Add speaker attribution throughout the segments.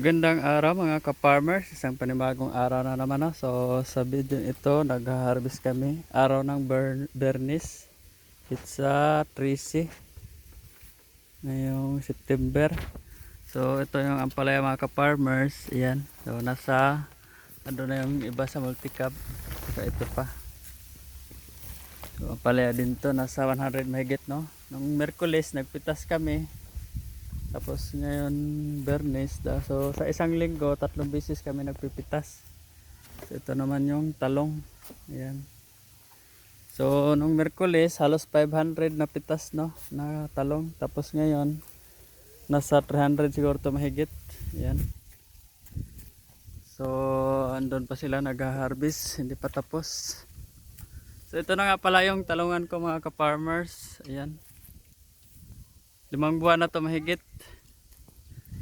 Speaker 1: Magandang araw mga ka-farmers, isang panibagong araw na naman. So sa video ito, nag-harvest kami. Araw ng Ber- Bernis. It's a 13 ngayong September. So ito yung ampalaya mga ka-farmers. Ayan. So nasa, ano na yung iba sa multicab. So ito pa. So ampalaya din to, nasa 100 mahigit no. Nung Merkulis, nagpitas kami. Tapos ngayon Bernes, da. so sa isang linggo tatlong beses kami nagpipitas. So ito naman yung talong. Ayan. So nung Merkulis halos 500 na pitas no na talong. Tapos ngayon nasa 300 siguro to mahigit. Ayan. So andun pa sila nag-harvest, hindi pa tapos. So ito na nga pala yung talungan ko mga ka-farmers. Ayan. Limang buwan na to mahigit.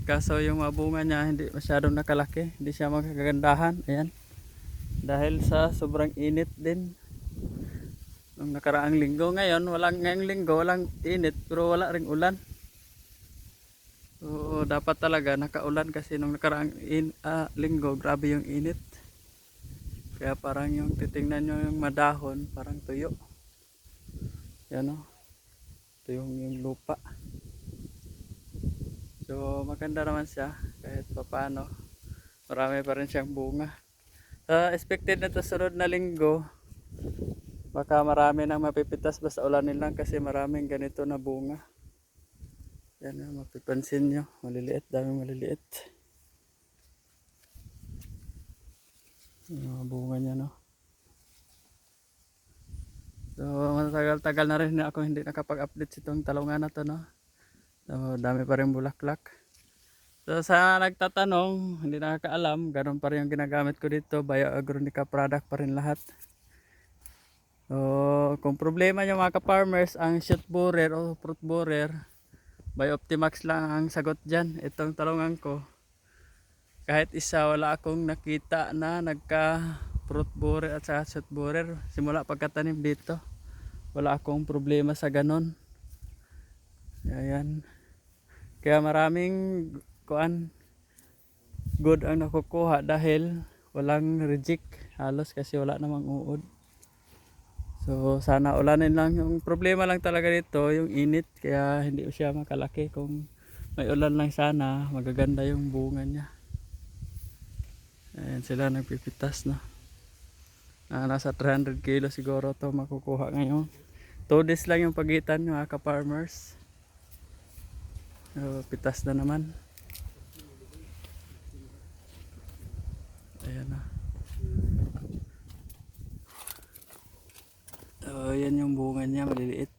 Speaker 1: Kaso yung mga bunga niya hindi masyadong nakalaki. Hindi siya magkagandahan. Ayan. Dahil sa sobrang init din. Nung nakaraang linggo ngayon, walang ngayong linggo, walang init pero wala ring ulan. So dapat talaga nakaulan kasi nung nakaraang in, ah, linggo, grabe yung init. Kaya parang yung titingnan nyo yung madahon, parang tuyo. Yan o. Ito yung, yung lupa. So maganda naman siya kahit papano. Marami pa rin siyang bunga. Sa expected na to sunod na linggo, baka marami nang mapipitas basta ulanin lang kasi maraming ganito na bunga. Yan na mapipansin nyo. Maliliit, daming maliliit. Yung mga bunga niya no. So matagal-tagal na rin ako hindi nakapag-update itong talungan na to no. So, dami pa rin bulaklak. So, sa nagtatanong, hindi nakakaalam, ganun pa rin yung ginagamit ko dito. Bioagronica product pa rin lahat. So, kung problema nyo mga ka-farmers, ang shoot borer o fruit borer, Bioptimax lang ang sagot dyan. Itong talungan ko, kahit isa wala akong nakita na nagka fruit borer at saka shoot borer. Simula pagkatanim dito, wala akong problema sa ganon. Ayan. Kaya maraming kuan good ang nakukuha dahil walang reject halos kasi wala namang uod. So sana ulanin lang yung problema lang talaga dito yung init kaya hindi siya makalaki kung may ulan lang sana magaganda yung bunga niya. Ayan sila nagpipitas na. Ah, nasa 300 kilo siguro to makukuha ngayon. 2 days lang yung pagitan mga ka-farmers. So, pitas na naman. Ayan na. So, yan yung bunga niya, maliliit.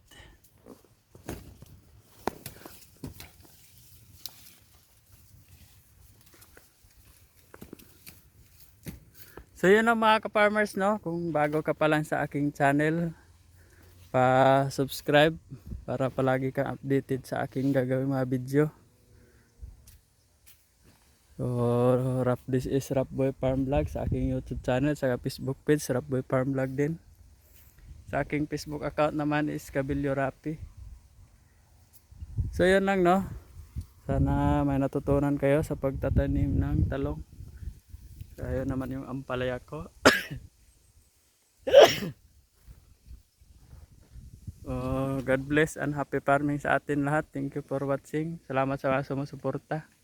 Speaker 1: So yun ang mga ka-farmers no, kung bago ka pa lang sa aking channel, pa-subscribe para palagi kang updated sa aking gagawin mga video. So, rap, this is Rap Boy Farm Vlog sa aking YouTube channel, sa Facebook page, Rap Boy Farm Vlog din. Sa aking Facebook account naman is Cabillo Rapi. So, yun lang no. Sana may natutunan kayo sa pagtatanim ng talong. So, naman yung ampalaya ko. Oh, God bless and happy farming sa atin lahat. Thank you for watching. Salamat sa mga sumusuporta.